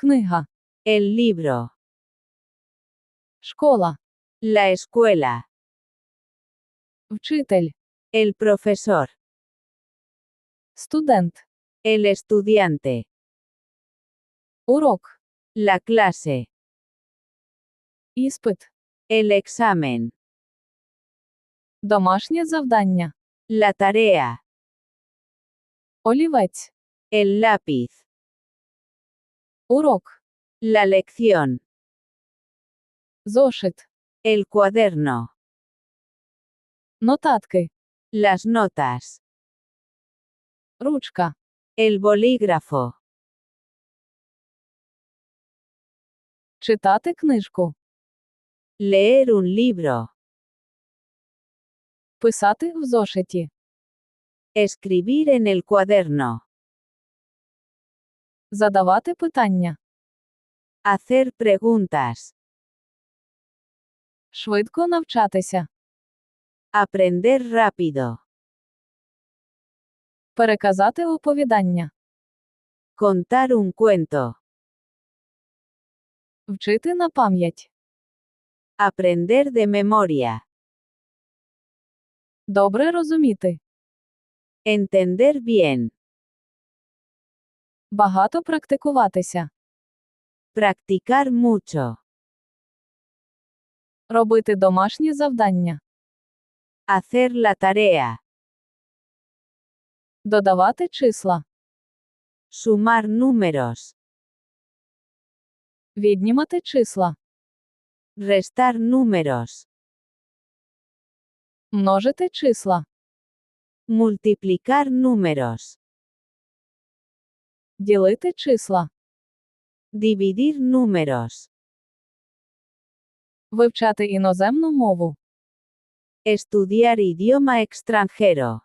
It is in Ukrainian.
Книга. el libro, Школа. la escuela, Вчитель. el profesor, Студент. el estudiante, Урок. la clase, Іспит. el examen, Домашнє завдання. la tarea, Олівець. el lápiz, Урок. la lección, Зошит. el cuaderno, Нотатки. las notas, Ручка. el bolígrafo, Читати книжку. leer un libro, Писати в зошиті. escribir en el cuaderno, Задавати питання. hacer preguntas, Швидко навчатися. aprender rápido, Переказати оповідання. contar un cuento, Вчити на пам'ять. aprender de memoria, Добре розуміти. entender bien, Багато практикуватися. practicar mucho, Робити домашні завдання. hacer la tarea, Додавати числа. sumar números, Віднімати числа. restar números, Множити числа. multiplicar números, Ділити числа. dividir números, Вивчати іноземну мову. estudiar idioma extranjero.